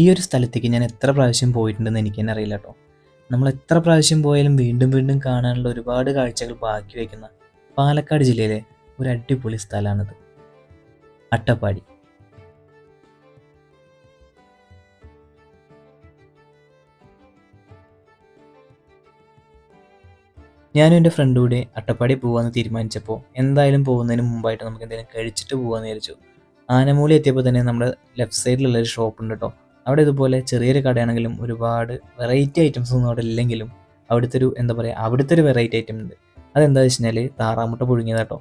ഈ ഒരു സ്ഥലത്തേക്ക് ഞാൻ എത്ര പ്രാവശ്യം പോയിട്ടുണ്ടെന്ന് എനിക്ക് തന്നെ അറിയില്ല കേട്ടോ. നമ്മൾ എത്ര പ്രാവശ്യം പോയാലും വീണ്ടും വീണ്ടും കാണാനുള്ള ഒരുപാട് കാഴ്ചകൾ ബാക്കി വയ്ക്കുന്ന പാലക്കാട് ജില്ലയിലെ ഒരു അടിപൊളി സ്ഥലമാണിത്. അട്ടപ്പാടി. ഞാനും എന്റെ ഫ്രണ്ടും കൂടെ അട്ടപ്പാടി പോകാമെന്ന് തീരുമാനിച്ചപ്പോൾ എന്തായാലും പോകുന്നതിന് മുമ്പായിട്ട് നമുക്ക് എന്തെങ്കിലും കഴിച്ചിട്ട് പോകാമെന്ന് വിചാരിച്ചു. ആനമൂലി എത്തിയപ്പോൾ തന്നെ നമ്മുടെ ലെഫ്റ്റ് സൈഡിലുള്ള ഒരു ഷോപ്പ് ഉണ്ട് കേട്ടോ. അവിടെ ഇതുപോലെ ചെറിയൊരു കടയാണെങ്കിലും ഒരുപാട് വെറൈറ്റി ഐറ്റംസ് ഒന്നും അവിടെ ഇല്ലെങ്കിലും അവിടുത്തെ ഒരു എന്താ പറയുക അവിടുത്തെ ഒരു വെറൈറ്റി ഐറ്റം ഉണ്ട്. അതെന്താ വെച്ച് കഴിഞ്ഞാൽ താറാമുട്ട പുഴുങ്ങിയത് കേട്ടോ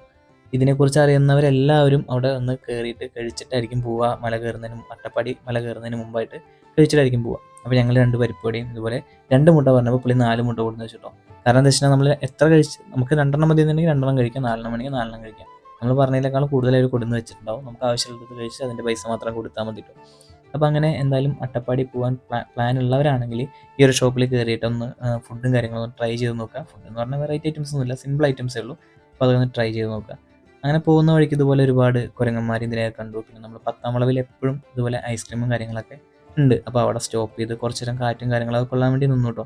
ഇതിനെക്കുറിച്ച് അറിയുന്നവരെല്ലാവരും അവിടെ ഒന്ന് കയറിയിട്ട് കഴിച്ചിട്ടായിരിക്കും പോവുക. മല കയറുന്നതിന് അട്ടപ്പാടി മല കയറുന്നതിന് മുമ്പായിട്ട് കഴിച്ചിട്ടായിരിക്കും പോവുക. അപ്പോൾ ഞങ്ങൾ രണ്ട് പരിപ്പടിയും ഇതുപോലെ രണ്ട് മുട്ട പറഞ്ഞപ്പോൾ പുള്ളി നാല് മുട്ട കൊടുന്ന് വെച്ചിട്ടോ. കാരണം എന്താ വെച്ചാൽ നമ്മൾ എത്ര കഴിച്ച് നമുക്ക് രണ്ടെണ്ണം മതി എന്നുണ്ടെങ്കിൽ രണ്ടെണ്ണം കഴിക്കാം. നാലെണ്ണം വേണമെങ്കിൽ നാലെണ്ണം കഴിക്കാം. നമ്മൾ പറഞ്ഞതിനേക്കാളും കൂടുതലായിട്ട് കൊടുന്ന് വെച്ചിട്ടുണ്ടാവും. നമുക്ക് ആവശ്യമുള്ളത് കഴിച്ച് അതിന്റെ പൈസ മാത്രം കൊടുത്താൽ മതി കേട്ടോ അപ്പോൾ അങ്ങനെ എന്തായാലും അട്ടപ്പാടി പോകാൻ പ്ലാൻ ഉള്ളവരാണെങ്കിൽ ഈ ഒരു ഷോപ്പിൽ കയറിയിട്ട് ഒന്ന് ഫുഡും കാര്യങ്ങളും ട്രൈ ചെയ്ത് നോക്കുക. ഫുഡ് എന്ന് പറഞ്ഞാൽ വെറൈറ്റി ഐറ്റംസ് ഒന്നുമില്ല സിമ്പിൾ ഐറ്റംസേ ഉള്ളൂ. അപ്പോൾ അതൊന്ന് ട്രൈ ചെയ്ത് നോക്കുക. അങ്ങനെ പോകുന്ന വഴിക്ക് ഇതുപോലെ ഒരുപാട് കുരങ്ങന്മാർ ഇതിനെ കണ്ടു. പിന്നെ നമ്മൾ പത്താം വളവിൽ എപ്പോഴും ഇതുപോലെ ഐസ്ക്രീമും കാര്യങ്ങളൊക്കെ ഉണ്ട്. അപ്പോൾ അവിടെ സ്റ്റോപ്പ് ചെയ്ത് കുറച്ച് നേരം കാറ്റും കാര്യങ്ങളൊക്കെ കൊള്ളാൻ വേണ്ടി നിന്നു കേട്ടോ.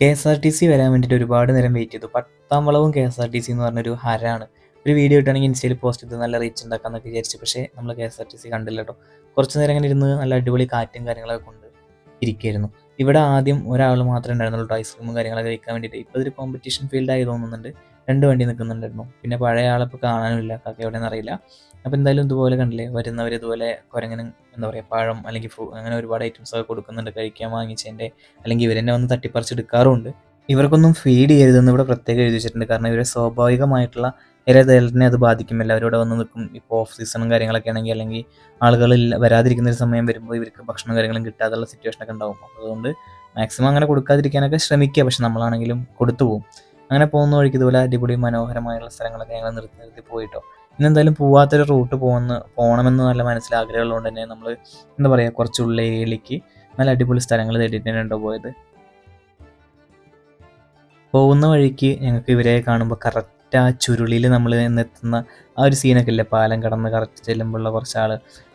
K S R T C വരാൻ വേണ്ടിയിട്ട് ഒരുപാട് നേരം വെയിറ്റ് ചെയ്തു. പത്താം വളവും K S R T C എന്ന് പറഞ്ഞൊരു ഹരാണ് ഒരു വീഡിയോ ഇട്ടാണെങ്കിൽ ഇൻസ്റ്റയിൽ പോസ്റ്റ് ചെയ്ത് നല്ല റീച്ച് ഉണ്ടാക്കാന്നൊക്കെ വിചാരിച്ചു. പക്ഷേ നമ്മൾ K S R T C കണ്ടില്ല കേട്ടോ. കുറച്ച് നേരം അങ്ങനെ ഇരുന്ന് നല്ല അടിപൊളി കാറ്റും കാര്യങ്ങളൊക്കെ കൊണ്ട് ഇരിക്കുകയായിരുന്നു ഇവിടെ ആദ്യം ഒരാൾ മാത്രമേ ഉണ്ടായിരുന്നുള്ളൂ കേട്ടോ. ഐസ്ക്രീമും കാര്യങ്ങളൊക്കെ കഴിക്കാൻ വേണ്ടിയിട്ട്. ഇപ്പോൾ ഇതൊരു കോമ്പറ്റീഷൻ ഫീൽഡായി തോന്നുന്നുണ്ട്. രണ്ട് വണ്ടി നിൽക്കുന്നുണ്ടായിരുന്നു പിന്നെ പഴയ ആളിപ്പോൾ കാണാനില്ല. കാക്ക എവിടെയെന്ന് അറിയില്ല. അപ്പോൾ എന്തായാലും ഇതുപോലെ കണ്ടില്ലേ? വരുന്നവർ ഇതുപോലെ കുരങ്ങനും എന്താ പറയുക പഴം അല്ലെങ്കിൽ ഫ്രൂ അങ്ങനെ ഒരുപാട് ഐറ്റംസ് ഒക്കെ കൊടുക്കുന്നുണ്ട്. കഴിക്കാൻ വാങ്ങിച്ചതിന്റെ അല്ലെങ്കിൽ ഇവരെന്നെ വന്ന് തട്ടിപ്പറിച്ചെടുക്കാറുമുണ്ട്. ഇവർക്കൊന്നും ഫീഡ് ചെയ്യരുതെന്ന് ഇവിടെ പ്രത്യേകം എഴുതി വെച്ചിട്ടുണ്ട്. കാരണം ഇവരെ സ്വാഭാവികമായിട്ടുള്ള ഇരതലിനെ അത് ബാധിക്കും. എല്ലാവരും ഇവിടെ വന്ന് നിൽക്കും. ഇപ്പോൾ ഓഫ് സീസണും കാര്യങ്ങളൊക്കെ ആണെങ്കിൽ അല്ലെങ്കിൽ ആളുകൾ വരാതിരിക്കുന്ന ഒരു സമയം വരുമ്പോൾ ഇവർക്ക് ഭക്ഷണം കാര്യങ്ങളും കിട്ടാതുള്ള സിറ്റുവേഷനൊക്കെ ഉണ്ടാവും. അതുകൊണ്ട് മാക്സിമം അങ്ങനെ കൊടുക്കാതിരിക്കാനൊക്കെ ശ്രമിക്കുക. പക്ഷെ നമ്മളാണെങ്കിലും കൊടുത്തു പോകും അങ്ങനെ പോകുന്ന വഴിക്ക് ഇതുപോലെ അടിപൊളി മനോഹരമായുള്ള സ്ഥലങ്ങളൊക്കെ ഞങ്ങൾ നിർത്തി നിർത്തി പോയിട്ടോ. ഇന്നെന്തായാലും പോവാത്തൊരു റൂട്ട് പോകുന്ന പോകണമെന്ന് നല്ല മനസ്സിൽ ആഗ്രഹമുള്ളതുകൊണ്ട് തന്നെ നമ്മൾ എന്താ പറയുക കുറച്ചുള്ള ഏലിക്ക് നല്ല അടിപൊളി സ്ഥലങ്ങൾ തേടിയിട്ടാണ് പോയത്. പോകുന്ന വഴിക്ക് ഞങ്ങൾക്ക് ഇവരെ കാണുമ്പോൾ കറക്റ്റ് ആ ചുരുളിൽ നമ്മൾ എന്നെത്തുന്ന ആ ഒരു സീനൊക്കെ ഇല്ലേ? പാലം കടന്ന് കറക്റ്റ് ചെല്ലുമ്പോഴുള്ള കുറച്ച് ആൾ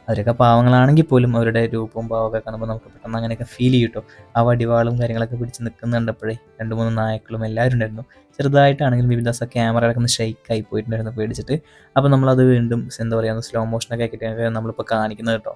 അവരൊക്കെ പാവങ്ങളാണെങ്കിൽ പോലും അവരുടെ രൂപവും ഭാവമൊക്കെ കാണുമ്പോൾ നമുക്ക് പെട്ടെന്ന് അങ്ങനെയൊക്കെ ഫീൽ ചെയ്യും കേട്ടോ ആ വടിവാളും കാര്യങ്ങളൊക്കെ പിടിച്ച് നിൽക്കുന്നുണ്ടപ്പോഴേ രണ്ട് മൂന്ന് നായക്കളും എല്ലാവരും ഉണ്ടായിരുന്നു. ചെറുതായിട്ടാണെങ്കിലും വിവിധാസ ക്യാമറ അടക്കുന്ന ഷെയ്ക്കായി പോയിട്ടുണ്ടായിരുന്നു പേടിച്ചിട്ട്. അപ്പോൾ നമ്മളത് വീണ്ടും എന്താ പറയുക സ്ലോ മോഷനൊക്കെ ആക്കിയിട്ട് നമ്മളിപ്പോൾ കാണിക്കുന്നത് കേട്ടോ.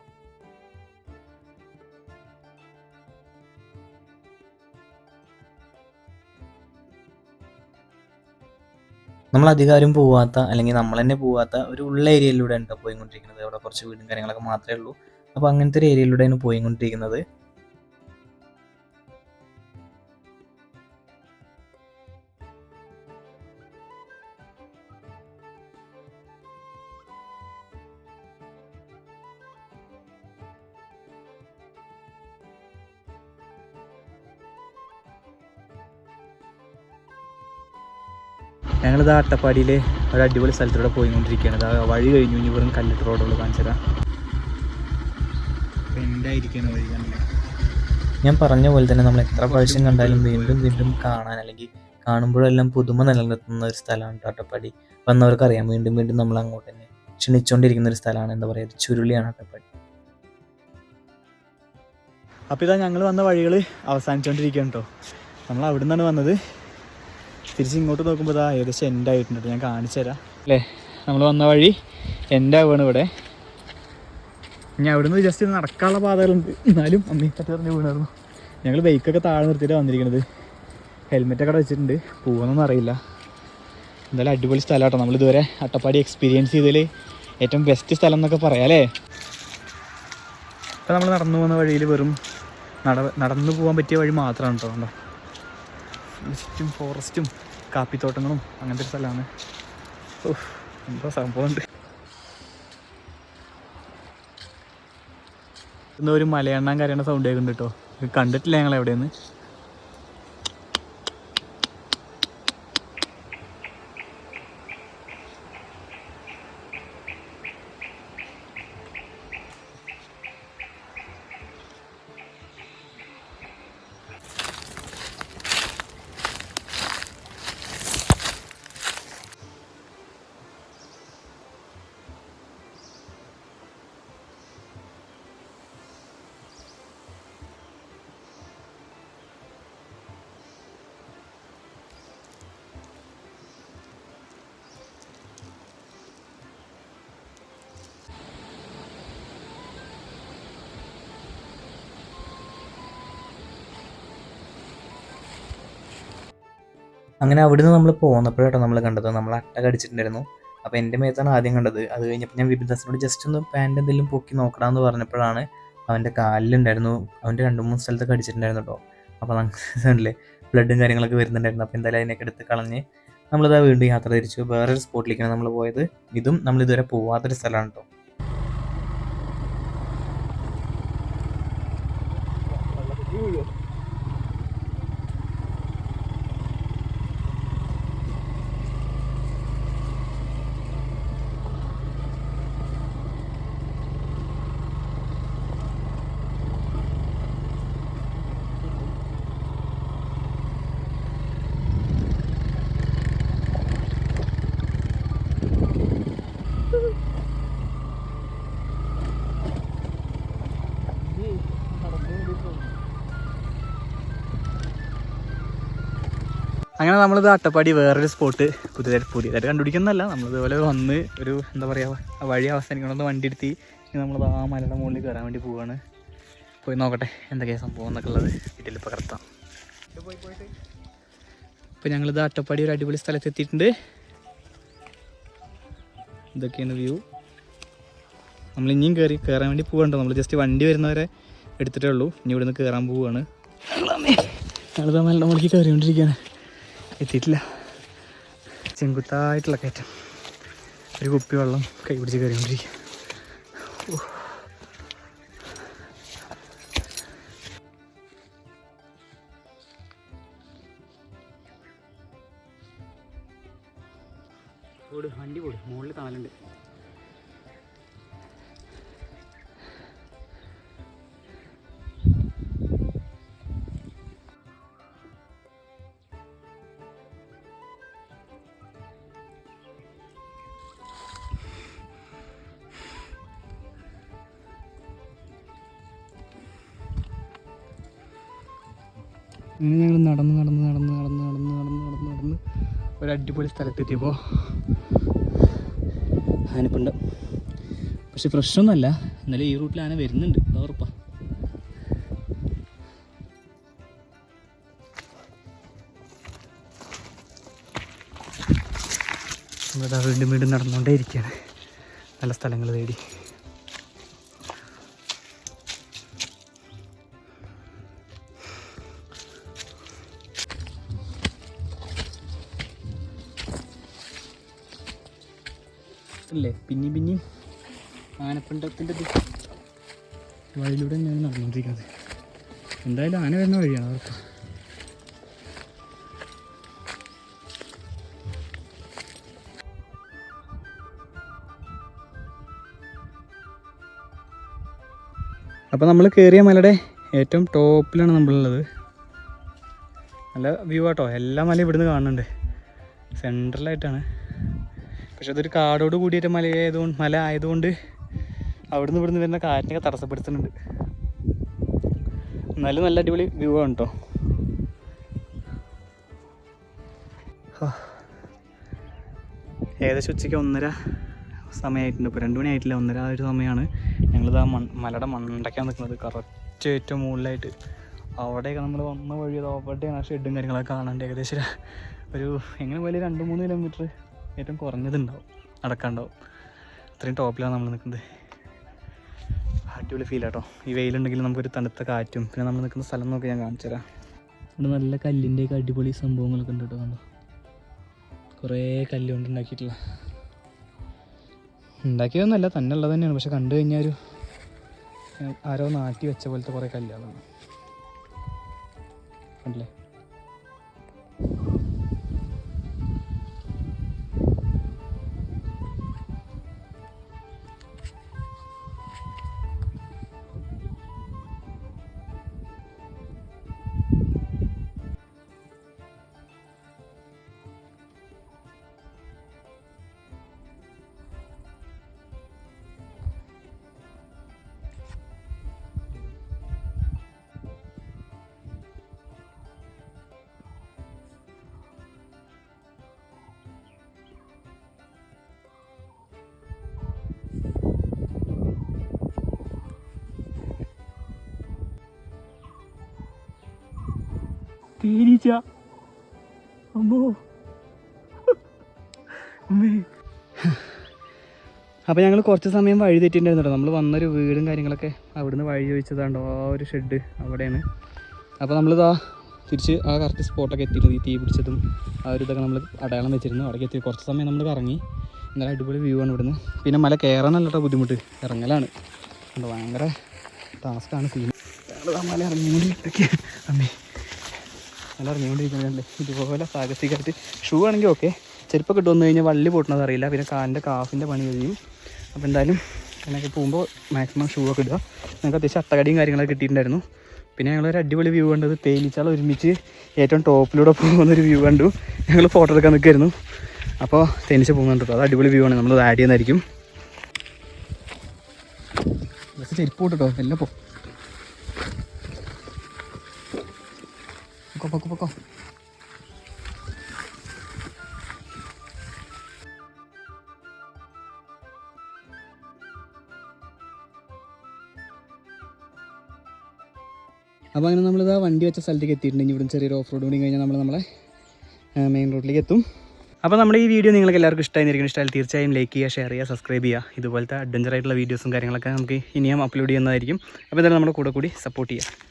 നമ്മൾ അധികാരം പോവാത്ത അല്ലെങ്കിൽ നമ്മൾ തന്നെ പോവാത്ത ഒരു ഉള്ള ഏരിയയിലൂടെയാണ് കേട്ടോ പോയിക്കൊണ്ടിരിക്കുന്നത്. അവിടെ കുറച്ച് വീടും കാര്യങ്ങളൊക്കെ മാത്രമേ ഉള്ളൂ. അപ്പോൾ അങ്ങനത്തെ ഒരു ഏരിയയിലൂടെയാണ് പോയിക്കൊണ്ടിരിക്കുന്നത്. ഞങ്ങളിത് അട്ടപ്പാടിയിൽ ഒരു അടിപൊളി സ്ഥലത്തൂടെ പോയിക്കൊണ്ടിരിക്കുകയാണ്. ഇതാ വഴി കഴിഞ്ഞു. ഇനി വെറും കല്ലിട്ട് റോഡുകൾ കാണിച്ചതാ വഴി ഞാൻ പറഞ്ഞ പോലെ തന്നെ നമ്മൾ എത്ര പ്രാവശ്യം കണ്ടാലും വീണ്ടും വീണ്ടും കാണാൻ അല്ലെങ്കിൽ കാണുമ്പോഴെല്ലാം പുതുമ നിലനിർത്തുന്ന ഒരു സ്ഥലമാണ് അട്ടപ്പാടി. വന്നവർക്കറിയാം വീണ്ടും വീണ്ടും നമ്മൾ അങ്ങോട്ട് തന്നെ ക്ഷണിച്ചുകൊണ്ടിരിക്കുന്ന ഒരു സ്ഥലമാണ് എന്താ പറയുക ചുരുളിയാണ് അട്ടപ്പാടി. അപ്പോൾ ഇതാ ഞങ്ങൾ വന്ന വഴികൾ അവസാനിച്ചുകൊണ്ടിരിക്കുകയാണ് കേട്ടോ. നമ്മൾ അവിടെ നിന്നാണ് വന്നത്. തിരിച്ച് ഇങ്ങോട്ട് നോക്കുമ്പോൾ ഇതാ ഏകദേശം എന്റെ ആയിട്ടുണ്ട് ഞാൻ കാണിച്ചു തരാം. അല്ലേ? നമ്മൾ വന്ന വഴി എന്റെ ആവുകയാണ് ഇവിടെ. ഇനി അവിടുന്ന് ജസ്റ്റ് നടക്കാനുള്ള പാതകളുണ്ട്. എന്നാലും അമ്മി പറഞ്ഞ് വീണായിരുന്നു. ഞങ്ങൾ ബൈക്കൊക്കെ താഴെ നിർത്തിയിട്ട് വന്നിരിക്കുന്നത് ഹെൽമെറ്റൊക്കെ വെച്ചിട്ടുണ്ട്. പോകുന്നൊന്നും അറിയില്ല. എന്തായാലും അടിപൊളി സ്ഥലം കേട്ടോ നമ്മളിതുവരെ അട്ടപ്പാടി എക്സ്പീരിയൻസ് ചെയ്തതിൽ ഏറ്റവും ബെസ്റ്റ് സ്ഥലം എന്നൊക്കെ പറയാം അല്ലേ? ഇപ്പം നമ്മൾ നടന്നു പോകുന്ന വഴിയിൽ വെറും നട നടന്നു പോകാൻ പറ്റിയ വഴി മാത്രമാണ് കേട്ടോ. ചുറ്റും ഫോറസ്റ്റും കാപ്പിത്തോട്ടങ്ങളും അങ്ങനത്തെ ഒരു സ്ഥലമാണ്. ഓഹ് എന്തോ സംഭവമുണ്ട് ഇന്ന് ഒരു മലയണ്ണാൻ കരയണ സൗണ്ട് കേൾക്കുന്നുണ്ട് കേട്ടോ. കണ്ടിട്ടില്ല ഞങ്ങൾ എവിടെയെന്ന് അങ്ങനെ അവിടുന്ന് നമ്മൾ പോന്നപ്പോഴാട്ടോ നമ്മൾ കണ്ടത്. നമ്മൾ അട്ട കടിച്ചിട്ടുണ്ടായിരുന്നു. അപ്പോൾ എന്റെ മേത്താണ് ആദ്യം കണ്ടത്. അത് കഴിഞ്ഞപ്പോൾ ഞാൻ വിപിദാസിനോട് ജസ്റ്റ് ഒന്ന് പാന്റ് എന്തെങ്കിലും പൊക്കി നോക്കണമെന്ന് പറഞ്ഞപ്പോഴാണ് അവന്റെ കാലിലുണ്ടായിരുന്നു. അവന്റെ രണ്ട് മൂന്ന് സ്ഥലത്ത് കടിച്ചിട്ടുണ്ടായിരുന്നു കേട്ടോ അപ്പോൾ നമുക്കല്ലേ ബ്ലഡും കാര്യങ്ങളൊക്കെ വരുന്നുണ്ടായിരുന്നു. അപ്പോൾ എന്തായാലും അതിനൊക്കെ എടുത്ത് കളഞ്ഞ് നമ്മളിതാ വീണ്ടും യാത്ര തിരിച്ചു. വേറൊരു സ്പോട്ടിലേക്കാണ് നമ്മൾ പോയത്. ഇതും നമ്മൾ ഇതുവരെ പോവാത്തൊരു സ്ഥലമാണ് കേട്ടോ അങ്ങനെ നമ്മളിത് അട്ടപ്പാടി വേറൊരു സ്പോട്ട് പുതിയതായിട്ട് പുതിയതായിട്ട് കണ്ടുപിടിക്കുന്നതല്ല. നമ്മളിതുപോലെ വന്ന് ഒരു എന്താ പറയുക വഴി അവസാനിക്കണമെന്ന് വണ്ടി എടുത്തി നമ്മൾ ആ മലയുടെ മുകളിൽ കയറാൻ വേണ്ടി പോവാണ്. പോയി നോക്കട്ടെ എന്തൊക്കെയാണ് സംഭവം എന്നൊക്കെ ഉള്ളത്. ഇതിൽ പകർത്താം അപ്പോൾ ഞങ്ങളിത് അട്ടപ്പാടി ഒരു അടിപൊളി സ്ഥലത്ത് എത്തിയിട്ടുണ്ട്. ഇതൊക്കെയാണ് വ്യൂ നമ്മൾ ഇനിയും കയറി കയറാൻ വേണ്ടി പോകണ്ടോ നമ്മൾ ജസ്റ്റ് വണ്ടി വരുന്നവരെ എടുത്തിട്ടേ ഉള്ളൂ. ഇനി ഇവിടുന്ന് കയറാൻ പോവുകയാണ് ഞങ്ങളിതാ മലയുടെ മുകളിലേക്ക് കയറിക്കൊണ്ടിരിക്കുകയാണ് എത്തിയിട്ടില്ല. ചെങ്കുത്തായിട്ടുള്ള കയറ്റം. ഒരു കുപ്പി വെള്ളം കൈ പിടിച്ച് കയറിക്കൊണ്ടിരിക്കുക വണ്ടി പോട് മുകളിൽ തണലുണ്ട്. അങ്ങനെ ഞങ്ങൾ നടന്ന് നടന്ന് നടന്ന് നടന്ന് നടന്ന് നടന്ന് നടന്ന് നടന്ന് ഒരു അടിപൊളി സ്ഥലത്തെത്തിയപ്പോൾ ആനപ്പുണ്ട്. പക്ഷെ പ്രശ്നമൊന്നുമല്ല എന്നാലും ഈ റൂട്ടിൽ ആന വരുന്നുണ്ട്. ഉറപ്പാണ് ഉറപ്പാ. ഇവിടെ വീണ്ടും വീണ്ടും നടന്നുകൊണ്ടേ ഇരിക്കുകയാണ് നല്ല സ്ഥലങ്ങൾ തേടി. അല്ലേ പിന്നെയും പിന്നെയും. ആനപ്പിണ്ടത്തിന്റെ വഴിയിലൂടെ ഞാൻ നടന്നുകൊണ്ടിരിക്കുന്നത്. എന്തായാലും ആന വരുന്ന വഴിയാണ് അവർക്ക്. അപ്പോൾ നമ്മൾ കയറിയ മലയുടെ ഏറ്റവും ടോപ്പിലാണ് നമ്മളുള്ളത്. നല്ല വ്യൂ ആട്ടോ. എല്ലാ മലയും ഇവിടുന്ന് കാണുന്നുണ്ട്. സെൻട്രലായിട്ടാണ് പക്ഷെ അതൊരു കാടോട് കൂടിയൊരു മലയായതുകൊണ്ട് മല ആയതുകൊണ്ട് അവിടുന്ന് ഇവിടുന്ന് വരുന്ന കാറ്റിനൊക്കെ തടസ്സപ്പെടുത്തുന്നുണ്ട്. എന്നാലും നല്ല അടിപൊളി വ്യൂ ആണ് കേട്ടോ ഏകദേശം ഉച്ചയ്ക്ക് ഒന്നര സമയമായിട്ടുണ്ട്. ഇപ്പോൾ രണ്ട് മണി ആയിട്ടില്ല ഒന്നര ആ ഒരു സമയമാണ് ഞങ്ങളിത് ആ മൺ മലയുടെ മണ്ടയ്ക്കാൻ നിൽക്കുന്നത്. കറക്റ്റ് ഏറ്റവും മുകളിലായിട്ട്. അവിടെയൊക്കെ നമ്മൾ വന്ന വഴി അവിടെയാണ് ഷെഡും കാര്യങ്ങളൊക്കെ കാണാണ്ട് ഏകദേശം ഒരു എങ്ങനെ പോയാലും രണ്ട് മൂന്ന് കിലോമീറ്റർ ഏറ്റവും കുറഞ്ഞതുണ്ടാവും നടക്കാണ്ടാവും. അത്രയും ടോപ്പിലാണ് നമ്മൾ നിൽക്കുന്നത്. അടിപൊളി ഫീൽ ആട്ടോ ഈ വെയിലുണ്ടെങ്കിൽ നമുക്കൊരു തണുത്ത കാറ്റും പിന്നെ നമ്മൾ നിൽക്കുന്ന സ്ഥലം നോക്കി ഞാൻ കാണിച്ചു തരാം ഇവിടെ നല്ല കല്ലിന്റെയൊക്കെ അടിപൊളി സംഭവങ്ങളൊക്കെ ഉണ്ട് കേട്ടോ കണ്ടോ? കുറേ കല്ലുകൊണ്ട് ഉണ്ടാക്കിയിട്ടുള്ള. ഉണ്ടാക്കിയതൊന്നുമല്ല തന്നെ ഉള്ളത് തന്നെയാണ്. പക്ഷെ കണ്ടു കഴിഞ്ഞാൽ ഒരു ആരോ നാട്ടി വെച്ച പോലത്തെ കുറേ കല്ലുകളാണ്. കണ്ടില്ലേ തേനീച്ച അപ്പോൾ ഞങ്ങൾ കുറച്ച് സമയം വഴി തെറ്റിയിട്ടുണ്ടായിരുന്നു കേട്ടോ നമ്മൾ വന്നൊരു വീടും കാര്യങ്ങളൊക്കെ അവിടുന്ന് വഴി ചോദിച്ചതാണ്ടോ ആ ഒരു ഷെഡ് അവിടെയാണ്. അപ്പോൾ നമ്മളിതാ തിരിച്ച് ആ കറക്റ്റ് സ്പോട്ടൊക്കെ എത്തിയിരുന്നു ഈ തീ പിടിച്ചതും ആ ഒരു ഇതൊക്കെ നമ്മൾ അടയാളം വെച്ചിരുന്നു. അവിടേക്ക് എത്തി. കുറച്ച് സമയം നമ്മൾ കറങ്ങി. നല്ല അടിപൊളി വ്യൂ ആണ് ഇവിടുന്ന്. പിന്നെ മല കയറാനല്ല ബുദ്ധിമുട്ട്. ഇറങ്ങലാണ്. ഭയങ്കര ടാസ്ക്കാണ് സീൻ ഞങ്ങൾ ആ മല ഇറങ്ങി അമ്മേ. മല ഇറങ്ങിക്കൊണ്ടിരിക്കുന്നുണ്ട് ഇതുപോലെ സാഹസികമായിട്ട് ഷൂ ആണെങ്കിൽ ഓക്കെ ചെരുപ്പൊക്കെ ഇട്ട് വന്നു കഴിഞ്ഞാൽ വള്ളി പൊട്ടണത് അറിയില്ല പിന്നെ കാലിന്റെ കാഫിന്റെ പണി കഴിയും അപ്പോൾ എന്തായാലും അങ്ങനെയൊക്കെ പോകുമ്പോൾ മാക്സിമം ഷൂ ഒക്കെ ഇടുക. ഞങ്ങൾക്ക് അത്യാവശ്യം അത്തകടിയും കാര്യങ്ങളൊക്കെ കിട്ടിയിട്ടുണ്ടായിരുന്നു. പിന്നെ ഞങ്ങളൊരു അടിപൊളി വ്യൂ കണ്ടത് തേനീച്ചാൾ ഒരുമിച്ച് ഏറ്റവും ടോപ്പിലൂടെ പോകുന്നൊരു വ്യൂ കണ്ടു. ഞങ്ങൾ ഫോട്ടോ എടുക്കാൻ നിൽക്കായിരുന്നു അപ്പോൾ തേനീച്ച പോകുന്നുണ്ട് അത് അടിപൊളി വ്യൂ ആണ്. നമ്മൾ ആഡ് ചെയ്യുന്നതായിരിക്കും. ചെരുപ്പ് കൂട്ടോ എല്ലാം പോ പൊക്കോ പൊക്കോ പൊക്കോ അപ്പോൾ അങ്ങനെ നമ്മളിതാ വണ്ടി വെച്ച സ്ഥലത്തേക്ക് എത്തിയിട്ടുണ്ടെങ്കിൽ ഇവിടുന്ന് ചെറിയൊരു ഓഫ് റോഡ് കൂടി കഴിഞ്ഞാൽ നമ്മൾ നമ്മളെ മെയിൻ റോഡിലേക്ക് എത്തും. അപ്പോൾ നമ്മുടെ ഈ വീഡിയോ നിങ്ങൾക്ക് എല്ലാവർക്കും ഇഷ്ടമായിരിക്കും. ഇഷ്ടമായാലും തീർച്ചയായും ലൈക്ക് ചെയ്യുക ഷെയർ ചെയ്യുക സബ്സ്ക്രൈബ് ചെയ്യുക. ഇതുപോലത്തെ അഡ്വഞ്ചർ ആയിട്ടുള്ള വീഡിയോസും കാര്യങ്ങളൊക്കെ നമുക്ക് ഇനിയും അപ്ലോഡ് ചെയ്യുന്നതായിരിക്കും. അപ്പോൾ എന്തായാലും നമ്മുടെ കൂടെ കൂടി സപ്പോർട്ട് ചെയ്യുക.